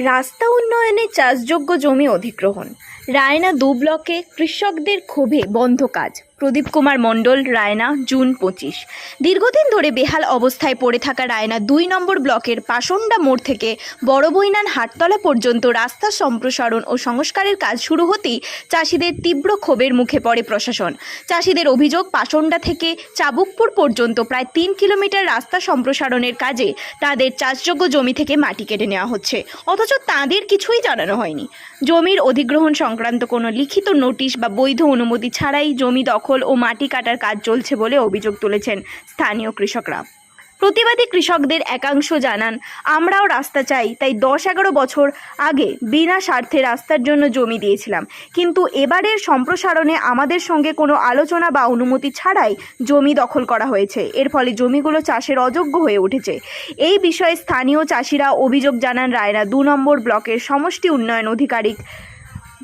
রাস্তা উন্নয়নে চাষযোগ্য জমি অধিগ্রহণ। রায়না দু ব্লকে কৃষকদের ক্ষোভে বন্ধ কাজ। প্রদীপ কুমার মণ্ডল, রায়না, জুন পঁচিশ। দীর্ঘদিন ধরে বেহাল অবস্থায় পড়ে থাকা রায়না দুই নম্বর ব্লকের পাসন্ডা মোড় থেকে বড় বইনান হাটতলা পর্যন্ত রাস্তা সম্প্রসারণ ও সংস্কারের কাজ শুরু হতেই চাষিদের তীব্র ক্ষোভের মুখে পড়ে প্রশাসন। চাষিদের অভিযোগ পাসন্ডা থেকে চাবুকপুর পর্যন্ত প্রায় তিন কিলোমিটার রাস্তা সম্প্রসারণের কাজে তাদের চাষযোগ্য জমি থেকে মাটি কেটে নেওয়া হচ্ছে। অথচ তাদের কিছুই জানানো হয়নি। জমির অধিগ্রহণ সংক্রান্ত কোনো লিখিত নোটিশ বা বৈধ অনুমতি ছাড়াই জমি দখল ও মাটি কাটার কাজ চলছে বলে অভিযোগ তুলেছেন স্থানীয় কৃষকরা। প্রতিবাদী কৃষকদের একাংশ জানান, আমরাও রাস্তা চাই, তাই দশ এগারো বছর আগে বিনা স্বার্থে রাস্তার জন্য জমি দিয়েছিলাম। কিন্তু এবারের সম্প্রসারণে আমাদের সঙ্গে কোনো আলোচনা বা অনুমতি ছাড়াই জমি দখল করা হয়েছে। এর ফলে জমিগুলো চাষের অযোগ্য হয়ে উঠেছে। এই বিষয়ে স্থানীয় চাষিরা অভিযোগ জানান, রায়না দু নম্বর ব্লকের সমষ্টি উন্নয়ন আধিকারিক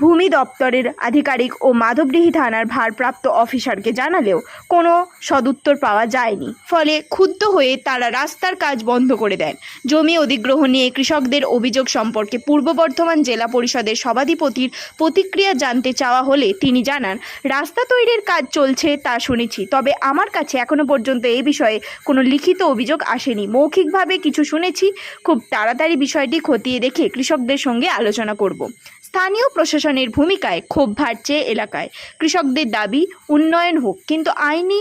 ভূমি দপ্তরের আধিকারিক ও মাধবডিহি থানার ভারপ্রাপ্ত অফিসারকে জানালেও কোনো সদুত্তর পাওয়া যায়নি। ফলে ক্ষুব্ধ হয়ে তারা রাস্তার কাজ বন্ধ করে দেন। জমি অধিগ্রহণ নিয়ে কৃষকদের অভিযোগ সম্পর্কে পূর্ব বর্ধমান জেলা পরিষদের সভাধিপতির প্রতিক্রিয়া জানতে চাওয়া হলে তিনি জানান, রাস্তা তৈরির কাজ চলছে তা শুনেছি, তবে আমার কাছে এখনও পর্যন্ত এই বিষয়ে কোনো লিখিত অভিযোগ আসেনি। মৌখিকভাবে কিছু শুনেছি, খুব তাড়াতাড়ি বিষয়টি খতিয়ে দেখে কৃষকদের সঙ্গে আলোচনা করব। স্থানীয় প্রশাসনের ভূমিকায় ক্ষোভ বাড়ছে এলাকায়। কৃষকদের দাবি উন্নয়ন হোক কিন্তু আইনি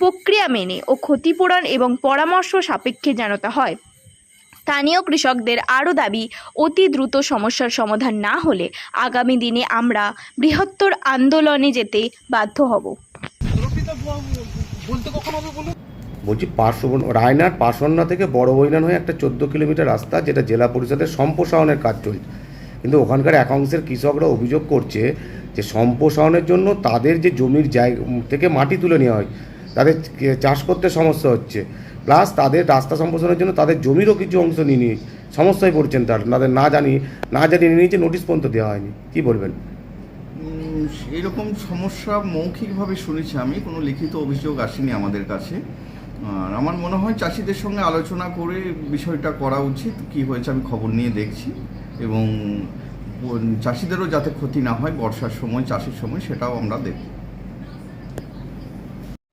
প্রক্রিয়া মেনে ও ক্ষতিপূরণ এবং পরামর্শ সাপেক্ষে যেন তা হয়। স্থানীয় কৃষকদের আরও দাবি অতি দ্রুত সমস্যার সমাধান না হলে আগামী দিনে আমরা বৃহত্তর আন্দোলনে যেতে বাধ্য হব। বলছি পার্শ্ব রায়নার পার্শ্বন্যা থেকে বড় বইনান হয়ে একটা চোদ্দ কিলোমিটার রাস্তা যেটা জেলা পরিষদের সম্প্রসারণের কাজ চলছে। কিন্তু ওখানকার একাংশের কৃষকরা অভিযোগ করছে যে সম্প্রসারণের জন্য তাদের যে জমির জায়গা থেকে মাটি তুলে নেওয়া হয়, তাদের চাষ করতে সমস্যা হচ্ছে। প্লাস তাদের রাস্তা সম্প্রসারণের জন্য তাদের জমিরও কিছু অংশ নিয়ে নিয়ে সমস্যায় পড়ছেন তার, তাদের না জানি না জানি নিয়ে নিয়েছে, নোটিশ পর্যন্ত দেওয়া হয়নি। কি বলবেন? এরকম সমস্যা মৌখিকভাবে শুনেছি আমি, কোনো লিখিত অভিযোগ আসেনি আমাদের কাছে। আর আমার মনে হয় চাষিদের সঙ্গে আলোচনা করে বিষয়টা করা উচিত, কি হয়েছে আমি খবর নিয়ে দেখছি। এবং চাষিদেরও যাতে ক্ষতি না হয় বর্ষার সময় চাষের সময় সেটাও আমরা দেখব।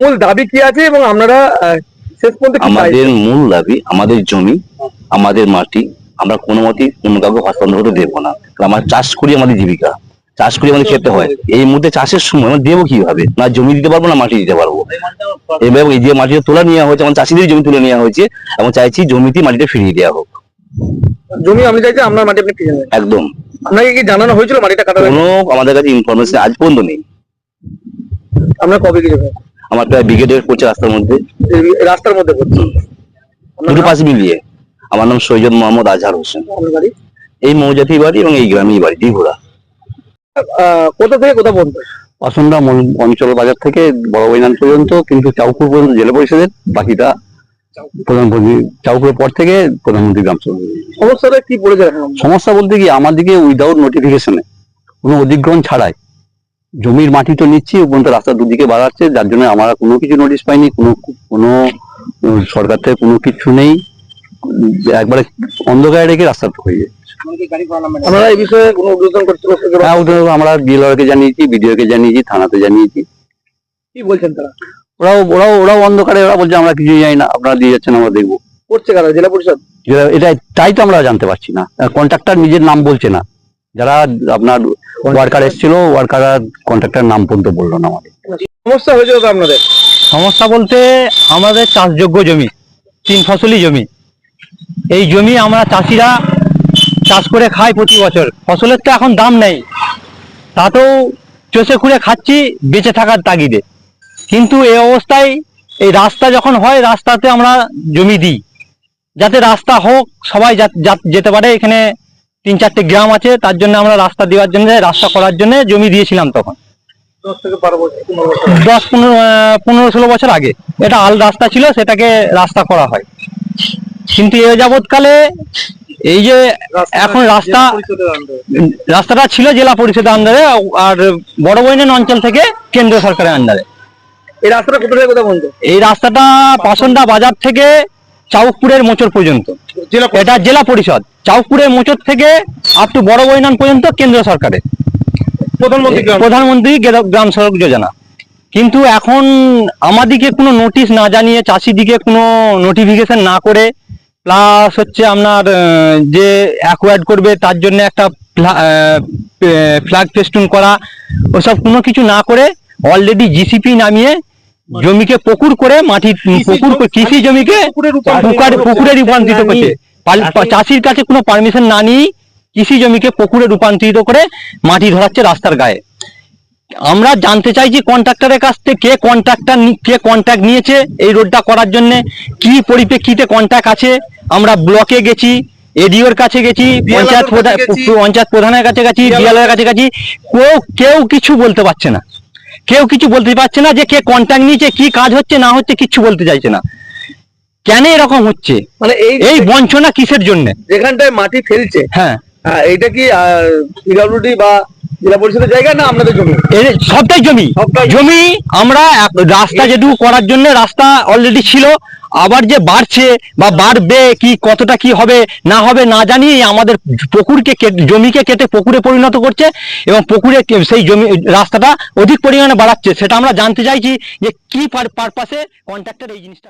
মূল দাবি কি আছে এবং আপনারা শেষ পর্যন্ত আমাদের মূল দাবি আমাদের জমি আমাদের মাটি আমরা কোনো মতেই কোনো কাউকে হস্তান্তর হতে দেবো না। কারণ আমরা চাষ করি আমাদের জীবিকা। চাষ করি আমাদের খেতে হয়। এই মুহূর্তে চাষের সময় আমরা দেবো কীভাবে? না জমি দিতে পারব না মাটি দিতে পারব। এবার এই যে মাটিটা তোলা নেওয়া হয়েছে আমার চাষিদের জমি তুলে নেওয়া হয়েছে এবং চাইছি জমিতে মাটিটা ফিরিয়ে দেওয়া হোক। জমি আমি চাইছি আপনার মাটি আপনি একদম। আপনাকে কি জানানো হয়েছিল মাটিটা কাটা কোনো আমাদের কাছে ইনফরমেশন আজ পর্যন্ত নেই। আপনার কবে যাবে আমার প্রায় ব্রিগেডের পড়ছে রাস্তার মধ্যে। রাস্তার মধ্যে পড়ছে? দুটো নাম, পাশ মিলিয়ে। আমার নাম সৈয়দ মোহাম্মদ আজহার হোসেন। এই মৌজাতি বাড়ি এবং এই গ্রামেই বাড়ি দিঘুরা আহ, কোথা থেকে কোথা পর্যন্ত? অসন্ডা অঞ্চল বাজার থেকে বড় বৈনান পর্যন্ত কিন্তু চাউপুর পর্যন্ত জেলা পরিষদের বাকিটা প্রধানমন্ত্রী চাউপুরের পর থেকে প্রধানমন্ত্রী গ্রাম সভা। সমস্যাটা কি পড়েছে সমস্যা বলতে কি আমাদেরকে উইদাউট নোটিফিকেশনে কোনো অধিগ্রহণ ছাড়াই। জমির মাটি তো নিচ্ছি উপরন্ত রাস্তা দুদিকে বাড়াচ্ছে যার জন্য আমরা কোনো কিছু নোটিশ পাইনি কোনো কোনো সরকার থেকে কোনো কিছু নেই। একবারে অন্ধকারে রেখে রাস্তা হয়ে যায় আপনারা এই বিষয়ে কোনো উদ্বোধন করতে হ্যাঁ আমরা বিএলআরকে জানিয়েছি বিডিওকে জানিয়েছি থানাতে জানিয়েছি। কি বলছেন তারা? ওরাও ওরাও ওরাও অন্ধকারে ওরা বলছে আমরা কিছুই জানি না আপনারা দিয়ে যাচ্ছেন আমরা দেখব। করছে কারা? জেলা পরিষদ? এটা তাই তো আমরা জানতে পারছি না। কন্ট্রাক্টর নিজের নাম বলছে না। যারা আপনার ওয়ার্কার এসেছিল ওয়ার্কার কন্ট্রাক্টর নাম পর্যন্ত বলল না আমাদের। সমস্যা হয়েছিল তো আপনাদের? সমস্যা বলতে আমাদের চাষযোগ্য জমি তিন ফসলি জমি। এই জমি আমরা চাষিরা চাষ করে খাই প্রতি বছর। ফসলের তো এখন দাম নেই। তাতেও চষে খুঁড়ে খাচ্ছি বেঁচে থাকার তাগিদে। কিন্তু এই অবস্থায় এই রাস্তা যখন হয় রাস্তাতে আমরা জমি দিই। যাতে রাস্তা হোক সবাই যেতে পারে। এখানে তিন চারটে গ্রাম আছে তার জন্য আমরা রাস্তা দেওয়ার জন্য রাস্তা করার জন্য জমি দিয়েছিলাম তখন। দশ পনেরো পনেরো ষোলো বছর আগে। এটা আল রাস্তা ছিল সেটাকে রাস্তা করা হয়। কিন্তু এ যাবৎকালে এই যে এখন রাস্তা। রাস্তাটা ছিল জেলা পরিষদের আন্ডারে আর বড় বইনের অঞ্চল থেকে কেন্দ্র সরকারের আন্ডারে এই রাস্তাটা কোথা থেকে কোথা পর্যন্ত? এই রাস্তাটা পাসন্ডা বাজার থেকে চাউকপুরের মোচর পর্যন্ত। এটা জেলা পরিষদ। চাউকপুরের মোচর থেকে আপ টু বড় বৈনান পর্যন্ত কেন্দ্র সরকারের। প্রধানমন্ত্রী প্রধানমন্ত্রী গ্রাম সড়ক যোজনা। কিন্তু এখন আমাদিকে কোনো নোটিশ না জানিয়ে চাষিদিকে কোনো নোটিফিকেশন না করে প্লাস হচ্ছে আপনার যে অ্যাকোয়ার্ড করবে তার জন্য একটা ফ্ল্যাগ ফেস্টুন করা ওসব কোনো কিছু না করে অলরেডি জিসিপি নামিয়ে জমিকে পুকুর করে মাটি পুকুর কৃষি জমিকে পুকুর- রূপান্তরিত করছে চাষির কাছে কোনো পারমিশন না নিয়েই কৃষি জমিকে পুকুরে রূপান্তরিত করে মাটি ধরাচ্ছে রাস্তার গায়ে। আমরা জানতে চাইছি কন্ট্রাক্টরের কাছ থেকে কে কন্ট্রাক্টর কে কন্ট্রাক্ট নিয়েছে এই রোডটা করার জন্য কি পরিপ্রেক্ষিতে কন্ট্রাক্ট আছে? আমরা ব্লকে গেছি এডিওর কাছে গেছি পঞ্চায়েত প্রধান পঞ্চায়েত প্রধানের কাছে গেছি ডিএলএর কাছে গেছি। কেউ কেউ কিছু বলতে পারছে না। কেউ কিছু বলতে পারছে না যে কে কন্ট্যাক্ট নিয়েছে কি কাজ হচ্ছে না হচ্ছে কিচ্ছু বলতে চাইছে না। কেন এরকম হচ্ছে? মানে এই এই বঞ্চনা কিসের জন্য? যেখানটায় মাটি ফেলছে হ্যাঁ। এটা কি পিডব্লিউডি বা জেলা পরিষদের জায়গা না আপনাদের জমি? সবটাই জমি। জমি। আমরা রাস্তা যেটুকু করার জন্য রাস্তা অলরেডি ছিল আবার যে বাড়ছে বা বাড়বে কি কতটা কি হবে না হবে না আমাদের পুকুরকে জমিকে কেটে পুকুরে পরিণত করছে এবং পুকুরে সেই জমি রাস্তাটা অধিক পরিমাণে বাড়াচ্ছে। সেটা আমরা জানতে চাইছি যে কি পারপাসে কন্ট্রাক্টর এই জিনিসটা।